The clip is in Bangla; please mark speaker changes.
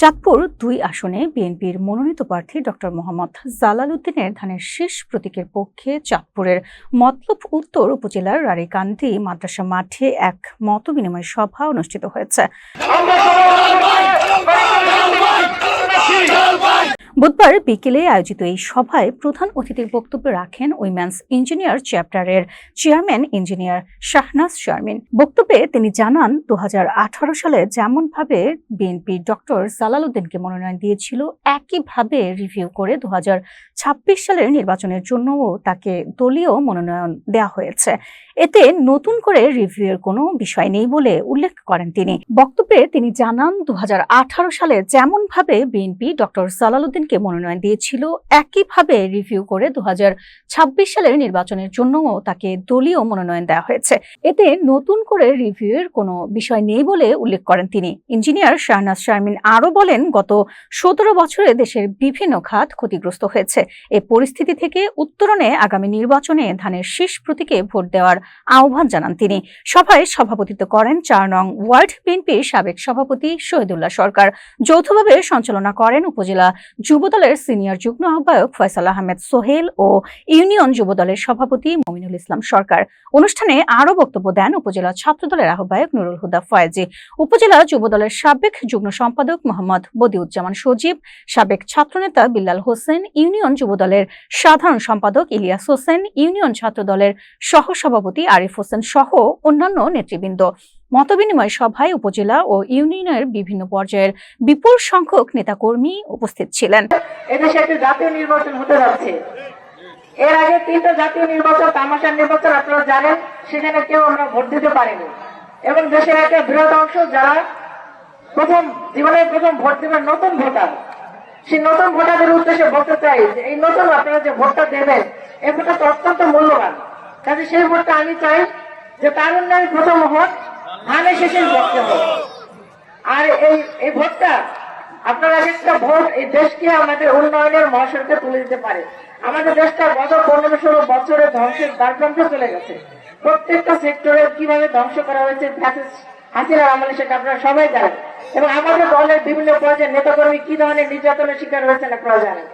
Speaker 1: চাঁদপুর দুই আসনে বিএনপির মনোনীত প্রার্থী ডক্টর মোহাম্মদ জালাল উদ্দিনের ধানের শেষ প্রতীকের পক্ষে চাঁদপুরের মতলব উত্তর উপজেলার রারিকান্দি মাদ্রাসা মাঠে এক মতবিনিময় সভা অনুষ্ঠিত হয়েছে। বুধবার বিকেলে আয়োজিত এই সভায় প্রধান অতিথির বক্তব্য রাখেন উইমেন্স ইঞ্জিনিয়ার চ্যাপ্টারের চেয়ারম্যান ইঞ্জিনিয়ার শাহনাজ শারমিন। বক্তব্যে তিনি জানান দু হাজার আঠারো সালে যেমনভাবে বিএনপি ডক্টর জালাল উদ্দিনকে মনোনয়ন দিয়েছিল, একইভাবে রিভিউ করে দু হাজার সালের নির্বাচনের জন্যও তাকে দলীয় মনোনয়ন দেওয়া হয়েছে। এতে নতুন করে রিভিউয়ের কোনো বিষয় নেই বলে উল্লেখ করেন তিনি। বক্তব্যে তিনি জানান দু হাজার আঠারো সালে যেমনভাবে বিএনপি ডক্টর জালাল উদ্দিনকে মনোনয়ন দিয়েছিল, একইভাবে রিভিউ করে দু হাজার ছাব্বিশ সালের নির্বাচনের জন্যও তাকে দলীয় মনোনয়ন দেওয়া হয়েছে। এতে নতুন করে রিভিউয়ের কোনো বিষয় নেই বলে উল্লেখ করেন তিনি। ইঞ্জিনিয়ার শাহনাজ শারমিন আরও বলেন, গত সতেরো বছরে দেশের বিভিন্ন খাত ক্ষতিগ্রস্ত হয়েছে। এ পরিস্থিতি থেকে উত্তরণে আগামী নির্বাচনে ধানের শীষ প্রতীকে ভোট দেওয়ার আহ্বান জানান তিনি। সভায় সভাপতিত্ব করেন চার নং ওয়ার্ড বিএনপির সাবেক সভাপতি শহীদুল্লাহ সরকার। যৌথভাবে সঞ্চালনা করেন উপজেলা যুবদলের সিনিয়র যুগ্ম আহ্বায়ক ফয়সাল আহমেদ সোহেল ও ইউনিয়ন যুবদলের সভাপতি মমিনুল ইসলাম সরকার। অনুষ্ঠানে আরও বক্তব্য দেন উপজেলা ছাত্রদলের আহ্বায়ক নুরুল হুদা ফয়েজি। উপজেলা যুবদলের সাবেক যুগ্ম সম্পাদক মোহাম্মদ বদিউজ্জামান সজীব। সাবেক ছাত্রনেতা বিল্লাল হোসেন, ইউনিয়ন যুবদলের সাধারণ সম্পাদক ইলিয়াস হোসেন, ইউনিয়ন ছাত্রদলের সহসভাপতি আরিফ হোসেন সহ অন্যান্য নেতৃবৃন্দ। মতবিনিময় সভায় উপজেলা ও ইউনিয়নের বিভিন্ন পর্যায়ের বিপুল সংখ্যক নেতাকর্মী উপস্থিত ছিলেন।
Speaker 2: এদেশে একটি জাতীয় নির্বাচন হতে যাচ্ছে। এর আগে তিনটা জাতীয় নির্বাচন তামাশার নির্বাচন আপনারা জানেন, সেখানে কেউ আমরা ভোট দিতে পারিনি। এবং দেশের একটা বৃহৎ অংশ যারা প্রথম, জীবনের প্রথম ভোট দেবেন নতুন ভোটার। সেই নতুন ভোটারদের উদ্দেশ্যে বলতে চাই যে এই নতুন আপনারা যে ভোটটা দেবেন, এই ভোটটা তো অত্যন্ত মূল্যবান। কাজে সেই ভোটটা আমি চাই যে তার উন্নয়ন প্রথম হোক ধানের শেষের পক্ষে হোক। আর এই এই ভোটটা আপনার এক একটা ভোট এই দেশকে আমাদের উন্নয়নের মহাসড়কে তুলে দিতে পারে। আমাদের দেশটা গত পনেরো ষোলো বছরে ধ্বংসের দ্বারপ্রান্তে চলে গেছে। প্রত্যেকটা সেক্টরে কীভাবে ধ্বংস করা হয়েছে হাসিনার আমলে সেটা আপনারা সবাই জানেন। এবং আমাদের দলের বিভিন্ন পর্যায়ের নেতাকর্মী কি ধরনের নির্যাতনের শিকার হয়েছেন আপনারা জানেন।